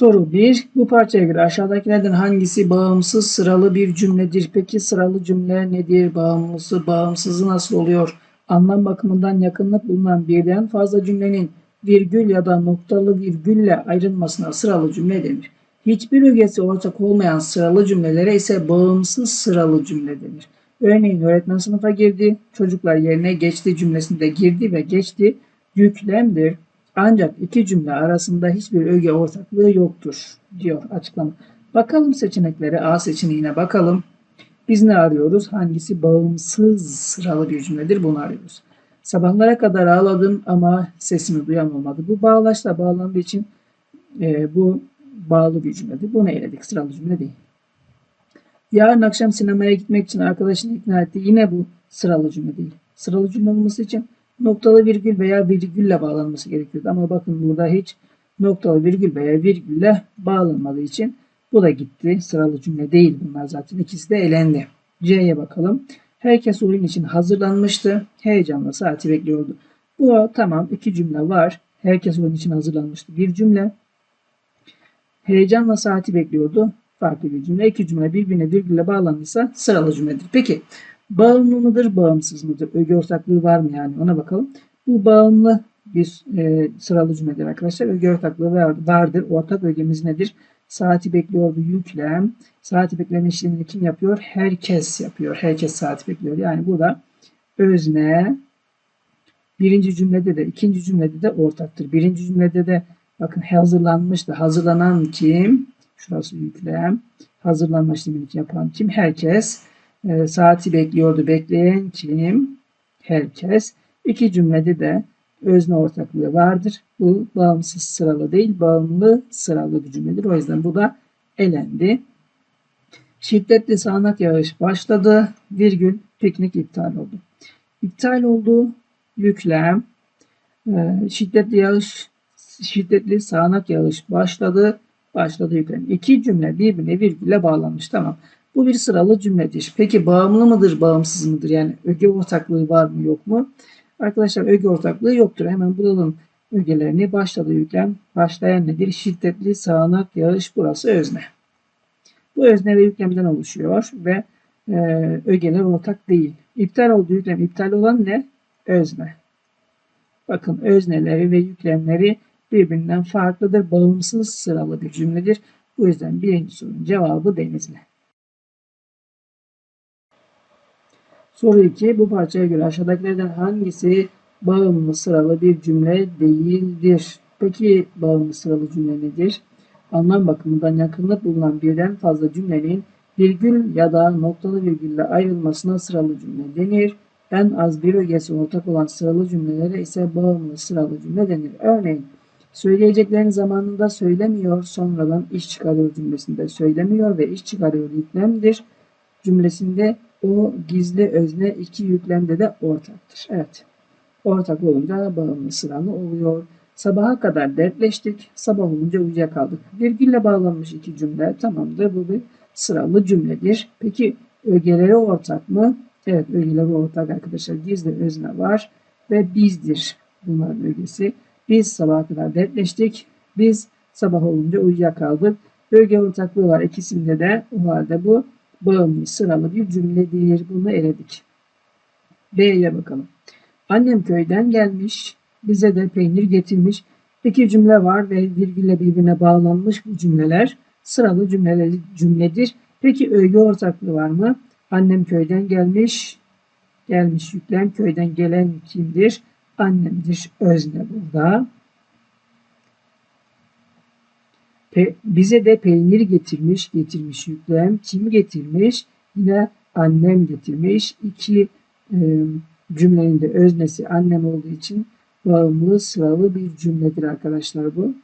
Soru 1. Bu parçaya göre aşağıdakilerden hangisi bağımsız sıralı bir cümledir? Peki sıralı cümle nedir? Bağımlısı, bağımsızı nasıl oluyor? Anlam bakımından yakınlık bulunan birden fazla cümlenin virgül ya da noktalı virgülle ayrılmasına sıralı cümle denir. Hiçbir ögesi ortak olmayan sıralı cümlelere ise bağımsız sıralı cümle denir. Örneğin öğretmen sınıfa girdi, çocuklar yerine geçti cümlesinde girdi ve geçti yüklemdir. Ancak iki cümle arasında hiçbir öge ortaklığı yoktur diyor açıklama. Bakalım seçeneklere A seçeneğine bakalım. Biz ne arıyoruz? Hangisi bağımsız sıralı bir cümledir? Bunu arıyoruz. Sabahlara kadar ağladım ama sesimi duyan olmadı. Bu bağlaçla bağlandığı için e, bu bağlı bir cümledir. Bunu eledik. Sıralı cümle değil. Yarın akşam sinemaya gitmek için arkadaşını ikna etti. Yine bu sıralı cümle değil. Sıralı cümle olması için noktalı virgül veya virgülle bağlanması gerekiyordu. Ama bakın burada hiç noktalı virgül veya virgülle bağlanmadığı için bu da gitti. Sıralı cümle değil bunlar zaten. İkisi de elendi. C'ye bakalım. Herkes oyun için hazırlanmıştı. Heyecanla saati bekliyordu. Bu tamam iki cümle var. Herkes oyun için hazırlanmıştı. Bir cümle. Heyecanla saati bekliyordu. Farklı bir cümle. İki cümle birbirine virgülle bağlandıysa sıralı cümledir. Peki bağımlı mıdır, bağımsız mıdır? Öge ortaklığı var mı yani ona bakalım. Bu bağımlı bir e, sıralı cümledir arkadaşlar. Öge ortaklığı var, vardır. Ortak ögemiz nedir? Saati bekliyordu yüklem. Saati bekleme işlemini kim yapıyor? Herkes yapıyor. Herkes saati bekliyor. Yani burada özne birinci cümlede de ikinci cümlede de ortaktır. Birinci cümlede de bakın hazırlanmıştı. Hazırlanan kim? Şurası yüklem. Hazırlanma işlemini yapan kim? Herkes. E, saati bekliyordu. Bekleyen kim? Herkes. İki cümlede de özne ortaklığı vardır. Bu bağımsız sıralı değil, bağımlı sıralı bir cümledir. O yüzden bu da elendi. Şiddetli sağanak yağış başladı. Virgül piknik iptal oldu. İptal oldu. Yüklem. Ee, şiddetli yağış şiddetli sağanak yağış başladı. Başladı yüklem. İki cümle birbirine virgülle bağlanmış. Tamam. Bu bir sıralı cümledir. Peki bağımlı mıdır, bağımsız mıdır? Yani öge ortaklığı var mı, yok mu? Arkadaşlar öge ortaklığı yoktur. Hemen bulalım ögelerini. Başladı yüklem. Başlayan nedir? Şiddetli sağanak yağış. Burası özne. Bu özne ve yüklemden oluşuyor ve e, ögeler ortak değil. İptal oldu yüklem. İptal olan ne? Özne. Bakın özneleri ve yüklemleri birbirinden farklıdır. Bağımsız sıralı bir cümledir. Bu yüzden birinci sorunun cevabı Denizli. Soru 2. Bu parçaya göre aşağıdakilerden hangisi bağımlı sıralı bir cümle değildir? Peki bağımlı sıralı cümle nedir? Anlam bakımından yakınlık bulunan birden fazla cümlenin virgül ya da noktalı virgülle ayrılmasına sıralı cümle denir. En az bir ögesi ortak olan sıralı cümlelere ise bağımlı sıralı cümle denir. Örneğin söyleyeceklerini zamanında söylemiyor, sonradan iş çıkarıyor cümlesinde söylemiyor ve iş çıkarıyor yüklemdir. Cümlesinde o gizli özne iki yüklemde de ortaktır. Evet. Ortak olunca bağımlı sıralı oluyor. Sabaha kadar dertleştik. Sabah olunca uyuyakaldık. Virgülle bağlanmış iki cümle tamamdır. Bu bir sıralı cümledir. Peki ögeleri ortak mı? Evet ögeleri ortak arkadaşlar. Gizli özne var ve bizdir bunların ögesi. Biz sabaha kadar dertleştik. Biz sabah olunca uyuyakaldık. Öge ortaklığı var ikisinde de. O halde bu bağımlı sıralı bir cümledir. Bunu eledik. B'ye bakalım. Annem köyden gelmiş. Bize de peynir getirmiş. İki cümle var ve virgülle birbirine bağlanmış bu cümleler. Sıralı cümleler, cümledir. Peki öge ortaklığı var mı? Annem köyden gelmiş. Gelmiş yüklem. Köyden gelen kimdir? Annemdir. Özne burada. Pe bize de peynir getirmiş, getirmiş yüklem. Kim getirmiş? Yine annem getirmiş. İki e, cümlenin de öznesi annem olduğu için bağımlı sıralı bir cümledir arkadaşlar bu.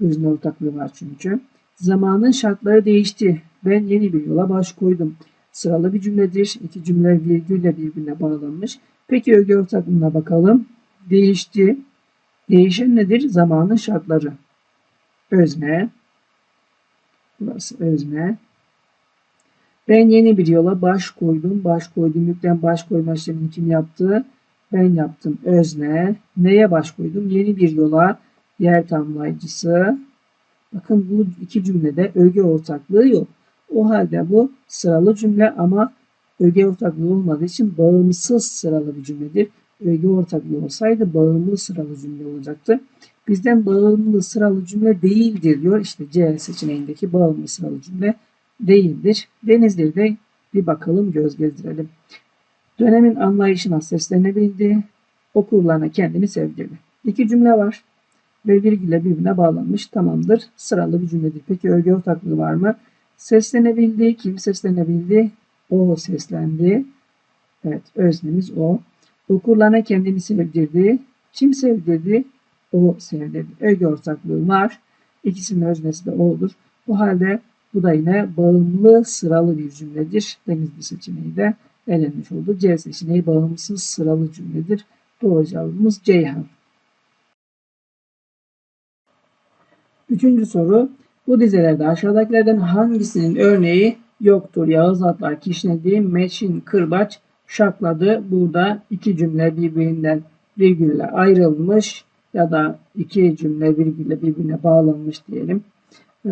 Özne ortaklığı var çünkü. Zamanın şartları değişti. Ben yeni bir yola baş koydum. Sıralı bir cümledir. İki cümle virgülle birbirine bağlanmış. Peki öge ortaklığına bakalım. Değişti. Değişen nedir? Zamanın şartları özne. Burası özne. Ben yeni bir yola baş koydum. Baş koydum. Yüklen baş koyma işlemini kim yaptı? Ben yaptım. Özne. Neye baş koydum? Yeni bir yola yer tamlayıcısı. Bakın bu iki cümlede öge ortaklığı yok. O halde bu sıralı cümle ama öge ortaklığı olmadığı için bağımsız sıralı bir cümledir. Öge ortaklığı olsaydı bağımlı sıralı cümle olacaktı. Bizden bağımlı sıralı cümle değildir diyor. İşte C seçeneğindeki bağımlı sıralı cümle değildir. Denizli'ye de bir bakalım göz gezdirelim. Dönemin anlayışına seslenebildi. Okurlarına kendini sevdirdi. İki cümle var ve virgülle birbirine bağlanmış. Tamamdır. Sıralı bir cümledir. Peki öge ortaklığı var mı? Seslenebildi. Kim seslenebildi? O seslendi. Evet öznemiz o. Okurlarına kendini sevdirdi. Kim sevdirdi? O sevdirdi. Öge ortaklığı var. İkisinin öznesi de o'dur. Bu halde bu da yine bağımlı sıralı bir cümledir. Denizli seçeneği de elenmiş oldu. C seçeneği bağımsız sıralı cümledir. Doğru cevabımız Ceyhan. Üçüncü soru. Bu dizelerde aşağıdakilerden hangisinin örneği yoktur? Yağız Atlar kişnedi, Meçin Kırbaç şakladı. Burada iki cümle birbirinden virgülle ayrılmış ya da iki cümle virgülle birbirine bağlanmış diyelim.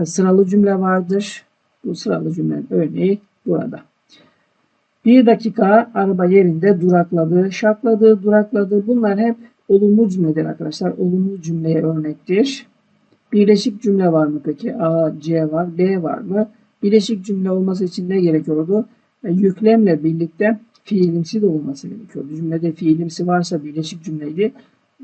Sıralı cümle vardır. Bu sıralı cümlenin örneği burada. Bir dakika araba yerinde durakladı, şakladı, durakladı. Bunlar hep olumlu cümledir arkadaşlar. Olumlu cümleye örnektir. Birleşik cümle var mı peki? A, C var, B var mı? Birleşik cümle olması için ne gerekiyordu? E, yüklemle birlikte fiilimsi de olması gerekiyordu. Cümlede fiilimsi varsa birleşik cümleydi.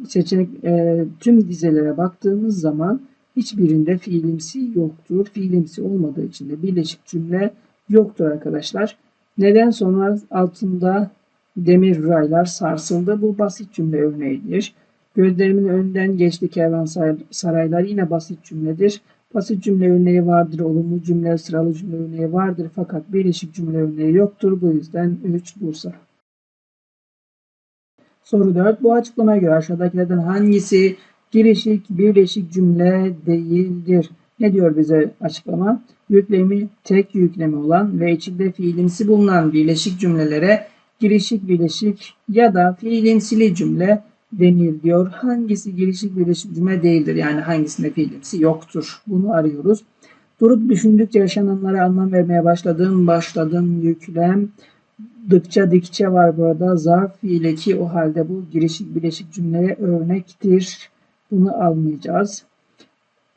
Seçenek e, tüm dizelere baktığımız zaman hiçbirinde fiilimsi yoktur. Fiilimsi olmadığı için de birleşik cümle yoktur arkadaşlar. Neden sonra altında demir raylar sarsıldı? Bu basit cümle örneğidir. Gözlerimin önünden geçti kervansaraylar yine basit cümledir. Basit cümle örneği vardır, olumlu cümle, sıralı cümle örneği vardır fakat birleşik cümle örneği yoktur. Bu yüzden 3 Bursa. Soru 4. Bu açıklamaya göre aşağıdakilerden hangisi girişik, birleşik cümle değildir? Ne diyor bize açıklama? Yüklemi tek yüklemi olan ve içinde fiilimsi bulunan birleşik cümlelere girişik, birleşik ya da fiilimsili cümle denir diyor. Hangisi gelişik birleşik cümle değildir? Yani hangisinde fiilimsi yoktur? Bunu arıyoruz. Durup düşündükçe yaşananlara anlam vermeye başladım. Başladım yüklem. Dıkça dikçe var burada. Zarf fiili ki o halde bu girişik birleşik cümleye örnektir. Bunu almayacağız.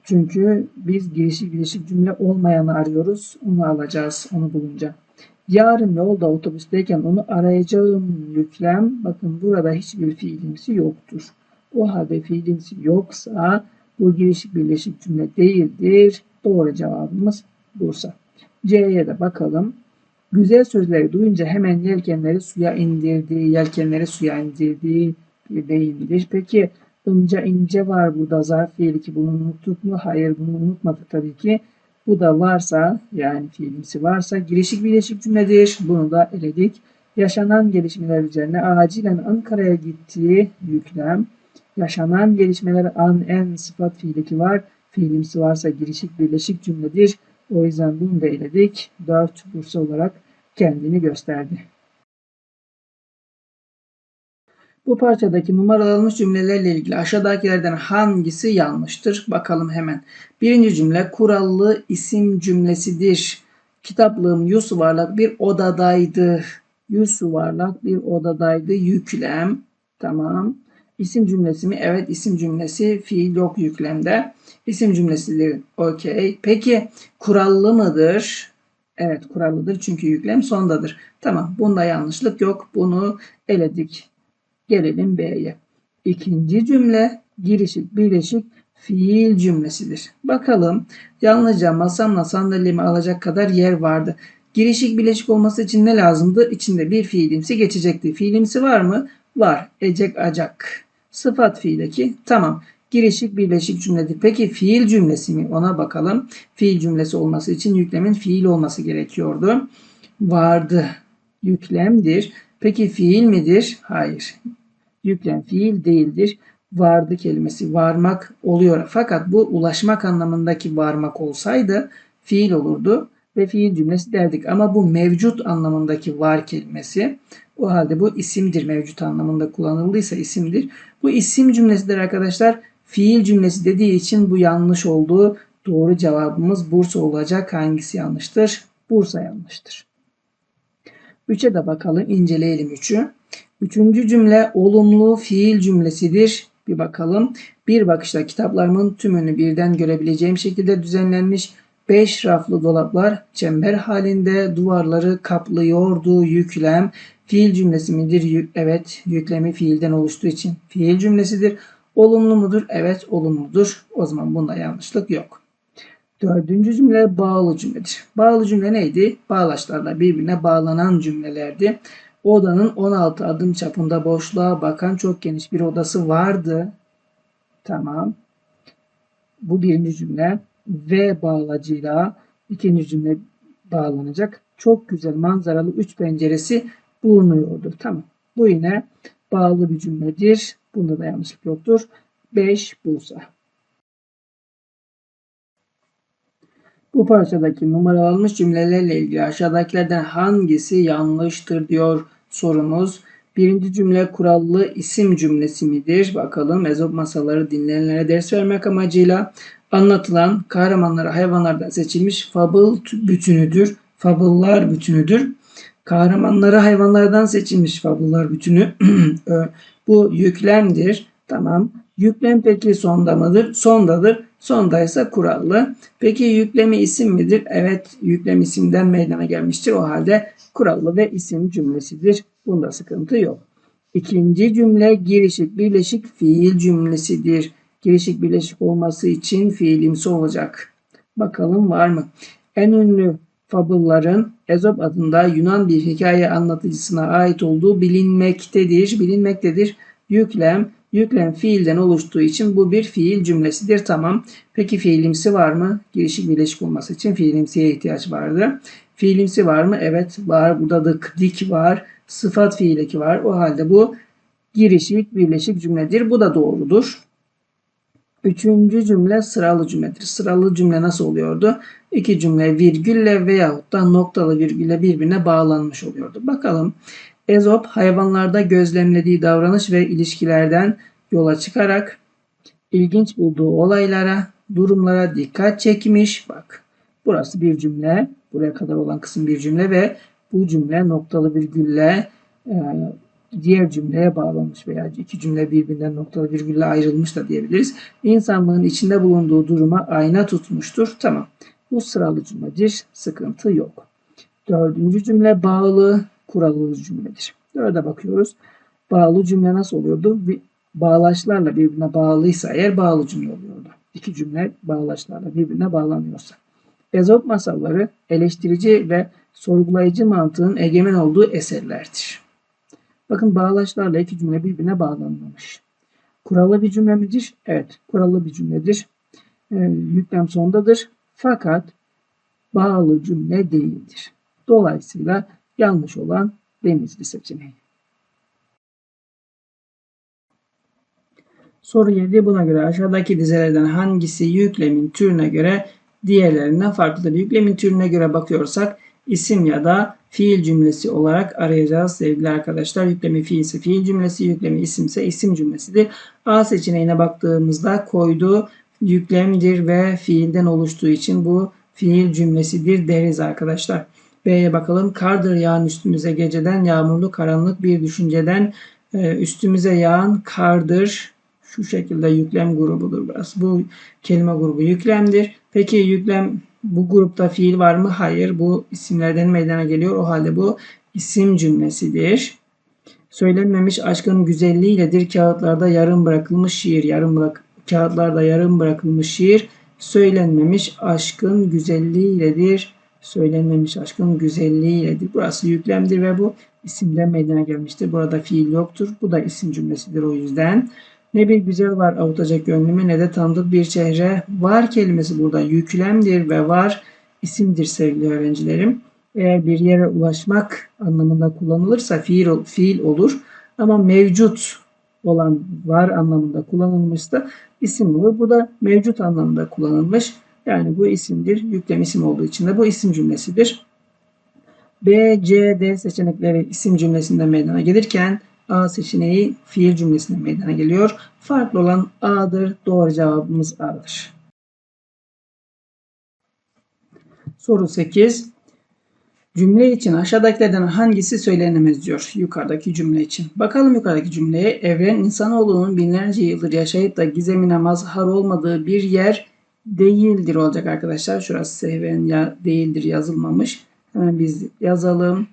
Çünkü biz girişik birleşik cümle olmayanı arıyoruz. Onu alacağız onu bulunca. Yarın yolda otobüsteyken onu arayacağım yüklem. Bakın burada hiçbir fiilimsi yoktur. O halde fiilimsi yoksa bu girişik birleşik cümle değildir. Doğru cevabımız Bursa. C'ye de bakalım. Güzel sözleri duyunca hemen yelkenleri suya indirdi, yelkenleri suya indirdi bir deyimdir. Peki ince ince var burada zarf fiili ki bunu unuttuk mu? Hayır bunu unutmadık tabii ki. Bu da varsa yani fiilimsi varsa girişik birleşik cümledir. Bunu da eledik. Yaşanan gelişmeler üzerine acilen Ankara'ya gittiği yüklem. Yaşanan gelişmeler an en sıfat fiiliki var. Fiilimsi varsa girişik birleşik cümledir. O yüzden bunu da eledik. 4 Bursa olarak kendini gösterdi. Bu parçadaki numaralanmış cümlelerle ilgili aşağıdakilerden hangisi yanlıştır? Bakalım hemen. Birinci cümle kurallı isim cümlesidir. Kitaplığım yuvarlak bir odadaydı. Yuvarlak bir odadaydı. Yüklem. Tamam. İsim cümlesi mi? Evet isim cümlesi. Fiil yok yüklemde. İsim cümlesidir. Okey. Peki kurallı mıdır? Evet kurallıdır çünkü yüklem sondadır. Tamam bunda yanlışlık yok. Bunu eledik. Gelelim B'ye. İkinci cümle girişik birleşik fiil cümlesidir. Bakalım yalnızca masamla sandalyemi alacak kadar yer vardı. Girişik birleşik olması için ne lazımdı? İçinde bir fiilimsi geçecekti. Fiilimsi var mı? Var. Ecek acak. Sıfat fiileki. Tamam. Girişik birleşik cümledir. Peki fiil cümlesi mi? Ona bakalım. Fiil cümlesi olması için yüklemin fiil olması gerekiyordu. Vardı. Yüklemdir. Peki fiil midir? Hayır yüklem fiil değildir. Vardı kelimesi varmak oluyor. Fakat bu ulaşmak anlamındaki varmak olsaydı fiil olurdu ve fiil cümlesi derdik. Ama bu mevcut anlamındaki var kelimesi o halde bu isimdir. Mevcut anlamında kullanıldıysa isimdir. Bu isim cümlesidir arkadaşlar. Fiil cümlesi dediği için bu yanlış oldu. Doğru cevabımız Bursa olacak. Hangisi yanlıştır? Bursa yanlıştır. 3'e de bakalım. inceleyelim 3'ü. Üçüncü cümle olumlu fiil cümlesidir. Bir bakalım. Bir bakışta kitaplarımın tümünü birden görebileceğim şekilde düzenlenmiş 5 raflı dolaplar çember halinde duvarları kaplıyordu yüklem. Fiil cümlesi midir? Evet, yüklemi fiilden oluştuğu için fiil cümlesidir. Olumlu mudur? Evet, olumludur. O zaman bunda yanlışlık yok. Dördüncü cümle bağlı cümledir. Bağlı cümle neydi? Bağlaçlarla birbirine bağlanan cümlelerdi. Odanın 16 adım çapında boşluğa bakan çok geniş bir odası vardı. Tamam. Bu birinci cümle ve bağlacıyla ikinci cümle bağlanacak. Çok güzel manzaralı üç penceresi bulunuyordu. Tamam. Bu yine bağlı bir cümledir. Bunda da yanlışlık yoktur. 5 Bursa. Bu parçadaki numaralanmış cümlelerle ilgili aşağıdakilerden hangisi yanlıştır diyor sorumuz. Birinci cümle kurallı isim cümlesi midir? Bakalım Ezop masaları dinleyenlere ders vermek amacıyla anlatılan kahramanları hayvanlardan seçilmiş fabıl bütünüdür. Fabıllar bütünüdür. Kahramanları hayvanlardan seçilmiş fabıllar bütünü. Bu yüklemdir. Tamam. Yüklem peki sonda mıdır? Sondadır. Sondaysa kurallı. Peki yüklemi isim midir? Evet yüklem isimden meydana gelmiştir. O halde kurallı ve isim cümlesidir. Bunda sıkıntı yok. İkinci cümle girişik birleşik fiil cümlesidir. Girişik birleşik olması için fiilimsi olacak. Bakalım var mı? En ünlü fabılların Ezop adında Yunan bir hikaye anlatıcısına ait olduğu bilinmektedir. Bilinmektedir. Yüklem, yüklem fiilden oluştuğu için bu bir fiil cümlesidir. Tamam. Peki fiilimsi var mı? Girişik birleşik olması için fiilimsiye ihtiyaç vardı. Fiilimsi var mı? Evet var. Burada da dik var. Sıfat fiileki var. O halde bu girişik birleşik cümledir. Bu da doğrudur. Üçüncü cümle sıralı cümledir. Sıralı cümle nasıl oluyordu? İki cümle virgülle veyahut da noktalı virgülle birbirine bağlanmış oluyordu. Bakalım. Ezop hayvanlarda gözlemlediği davranış ve ilişkilerden yola çıkarak ilginç bulduğu olaylara, durumlara dikkat çekmiş. Bak burası bir cümle. Buraya kadar olan kısım bir cümle ve bu cümle noktalı virgülle e, diğer cümleye bağlanmış veya iki cümle birbirinden noktalı virgülle ayrılmış da diyebiliriz. İnsanlığın içinde bulunduğu duruma ayna tutmuştur. Tamam. Bu sıralı cümledir. Sıkıntı yok. Dördüncü cümle bağlı kurallı cümledir. Dörde bakıyoruz. Bağlı cümle nasıl oluyordu? Bağlaçlarla birbirine bağlıysa eğer bağlı cümle oluyordu. İki cümle bağlaçlarla birbirine bağlanıyorsa. Ezop masalları eleştirici ve sorgulayıcı mantığın egemen olduğu eserlerdir. Bakın bağlaçlarla iki cümle birbirine bağlanmamış. Kurallı bir cümle midir? Evet, kurallı bir cümledir. Ee, yüklem sondadır. Fakat bağlı cümle değildir. Dolayısıyla yanlış olan Denizli seçeneği. Soru 7 buna göre aşağıdaki dizelerden hangisi yüklemin türüne göre diğerlerinden farklıdır? Yüklemin türüne göre bakıyorsak isim ya da fiil cümlesi olarak arayacağız sevgili arkadaşlar. Yüklemi fiil ise fiil cümlesi, yüklemi isimse isim cümlesidir. A seçeneğine baktığımızda koydu yüklemdir ve fiilden oluştuğu için bu fiil cümlesidir deriz arkadaşlar. B'ye bakalım. Kardır yağan üstümüze geceden yağmurlu karanlık bir düşünceden e, üstümüze yağan kardır. Şu şekilde yüklem grubudur burası. Bu kelime grubu yüklemdir. Peki yüklem bu grupta fiil var mı? Hayır. Bu isimlerden meydana geliyor. O halde bu isim cümlesidir. Söylenmemiş aşkın güzelliğiyledir. Kağıtlarda yarım bırakılmış şiir. Yarım bırak kağıtlarda yarım bırakılmış şiir. Söylenmemiş aşkın güzelliğiyledir. Söylenmemiş aşkın güzelliğiyledir. Burası yüklemdir ve bu isimden meydana gelmiştir. Burada fiil yoktur. Bu da isim cümlesidir o yüzden. Ne bir güzel var avutacak gönlümü ne de tanıdık bir çehre. Var kelimesi burada yüklemdir ve var isimdir sevgili öğrencilerim. Eğer bir yere ulaşmak anlamında kullanılırsa fiil, fiil olur. Ama mevcut olan var anlamında kullanılmışsa isim olur. Bu da mevcut anlamında kullanılmış. Yani bu isimdir. Yüklem isim olduğu için de bu isim cümlesidir. B, C, D seçenekleri isim cümlesinden meydana gelirken A seçeneği fiil cümlesinden meydana geliyor. Farklı olan A'dır. Doğru cevabımız A'dır. Soru 8. Cümle için aşağıdakilerden hangisi söylenemez diyor yukarıdaki cümle için. Bakalım yukarıdaki cümleye. Evren insanoğlunun binlerce yıldır yaşayıp da gizemine mazhar olmadığı bir yer değildir olacak arkadaşlar. Şurası evren ya değildir yazılmamış. Hemen biz yazalım.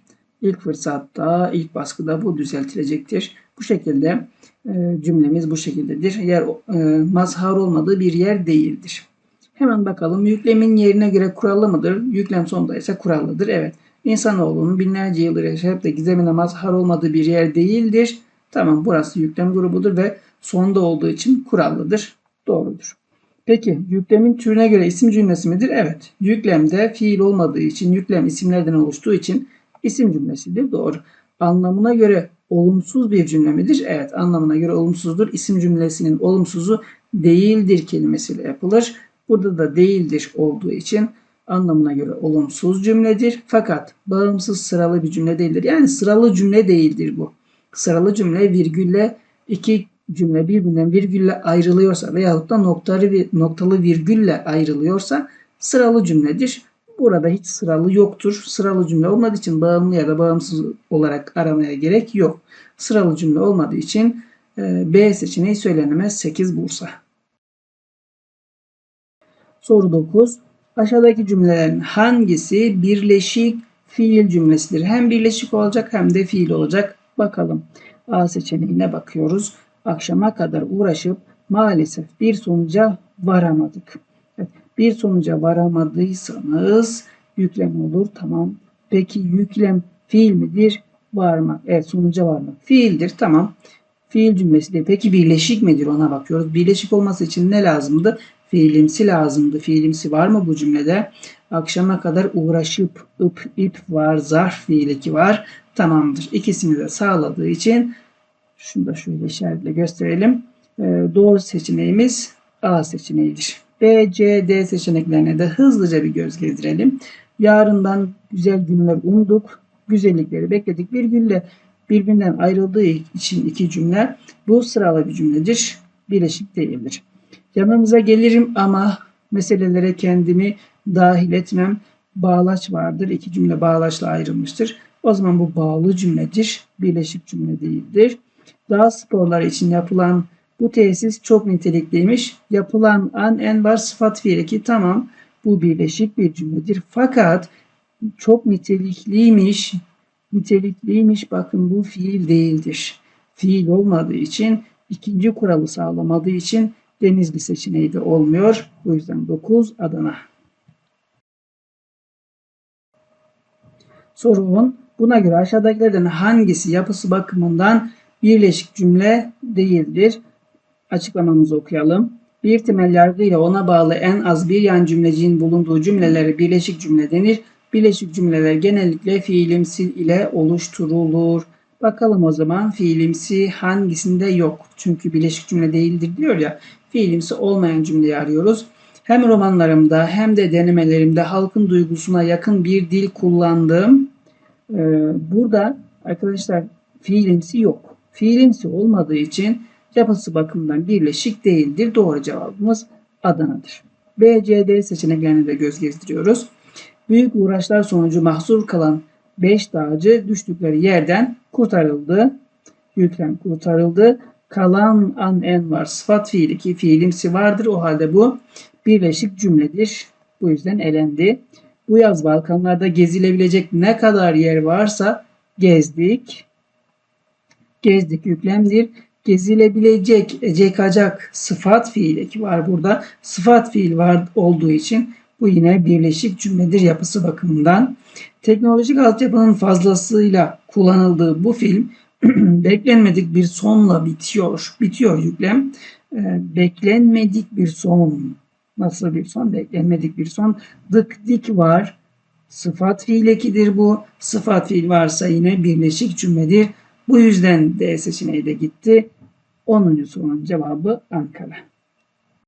İlk fırsatta, ilk baskıda bu düzeltilecektir. Bu şekilde e, cümlemiz bu şekildedir. Yer e, mazhar olmadığı bir yer değildir. Hemen bakalım yüklemin yerine göre kurallı mıdır? Yüklem sonunda ise kurallıdır. Evet. İnsanoğlunun binlerce yıldır yaşayıp da gizemine mazhar olmadığı bir yer değildir. Tamam burası yüklem grubudur ve sonda olduğu için kurallıdır. Doğrudur. Peki yüklemin türüne göre isim cümlesi midir? Evet. Yüklemde fiil olmadığı için yüklem isimlerden oluştuğu için isim cümlesidir. Doğru. Anlamına göre olumsuz bir cümle midir? Evet. Anlamına göre olumsuzdur. İsim cümlesinin olumsuzu değildir kelimesiyle yapılır. Burada da değildir olduğu için anlamına göre olumsuz cümledir. Fakat bağımsız sıralı bir cümle değildir. Yani sıralı cümle değildir bu. Sıralı cümle virgülle iki cümle birbirinden virgülle ayrılıyorsa veyahut da noktalı, noktalı virgülle ayrılıyorsa sıralı cümledir. Burada hiç sıralı yoktur. Sıralı cümle olmadığı için bağımlı ya da bağımsız olarak aramaya gerek yok. Sıralı cümle olmadığı için e, B seçeneği söylenemez 8 Bursa. Soru 9. Aşağıdaki cümlelerin hangisi birleşik fiil cümlesidir? Hem birleşik olacak hem de fiil olacak. Bakalım. A seçeneğine bakıyoruz. Akşama kadar uğraşıp maalesef bir sonuca varamadık. Bir sonuca varamadıysanız yüklem olur. Tamam. Peki yüklem fiil midir? Varmak. Evet sonuca varmak. Fiildir. Tamam. Fiil cümlesidir. Peki birleşik midir? Ona bakıyoruz. Birleşik olması için ne lazımdı? Fiilimsi lazımdı. Fiilimsi var mı bu cümlede? Akşama kadar uğraşıp ıp ip var. Zarf fiiliki var. Tamamdır. İkisini de sağladığı için şunu da şöyle işaretle gösterelim. Ee, doğru seçeneğimiz A seçeneğidir. B, C, D seçeneklerine de hızlıca bir göz gezdirelim. Yarından güzel günler umduk. Güzellikleri bekledik. Virgülle birbirinden ayrıldığı için iki cümle bu sıralı bir cümledir. Birleşik değildir. Yanınıza gelirim ama meselelere kendimi dahil etmem. Bağlaç vardır. İki cümle bağlaçla ayrılmıştır. O zaman bu bağlı cümledir. Birleşik cümle değildir. Dağ sporları için yapılan bu tesis çok nitelikliymiş. Yapılan an en var sıfat fiili ki tamam bu birleşik bir cümledir. Fakat çok nitelikliymiş, nitelikliymiş bakın bu fiil değildir. Fiil olmadığı için ikinci kuralı sağlamadığı için Denizli seçeneği de olmuyor. Bu yüzden 9 Adana. Soru 10. Buna göre aşağıdakilerden hangisi yapısı bakımından birleşik cümle değildir? Açıklamamızı okuyalım. Bir temel yargı ile ona bağlı en az bir yan cümleciğin bulunduğu cümlelere birleşik cümle denir. Birleşik cümleler genellikle fiilimsi ile oluşturulur. Bakalım o zaman fiilimsi hangisinde yok? Çünkü birleşik cümle değildir diyor ya. Fiilimsi olmayan cümleyi arıyoruz. Hem romanlarımda hem de denemelerimde halkın duygusuna yakın bir dil kullandım. Ee, burada arkadaşlar fiilimsi yok. Fiilimsi olmadığı için yapısı bakımından birleşik değildir. Doğru cevabımız Adana'dır. B, C, D seçeneklerine de göz gezdiriyoruz. Büyük uğraşlar sonucu mahsur kalan 5 dağcı düştükleri yerden kurtarıldı. Yüklem kurtarıldı. Kalan an en var sıfat fiili ki fiilimsi vardır. O halde bu birleşik cümledir. Bu yüzden elendi. Bu yaz Balkanlarda gezilebilecek ne kadar yer varsa gezdik. Gezdik yüklemdir. Gezilebilecek, cekacak sıfat fiili ki var burada. Sıfat fiil var olduğu için bu yine birleşik cümledir yapısı bakımından. Teknolojik altyapının fazlasıyla kullanıldığı bu film beklenmedik bir sonla bitiyor. Bitiyor yüklem. Ee, beklenmedik bir son. Nasıl bir son? Beklenmedik bir son. Dık dik var. Sıfat fiil ekidir bu. Sıfat fiil varsa yine birleşik cümledir. Bu yüzden D seçeneği de gitti. 10. sorunun cevabı Ankara.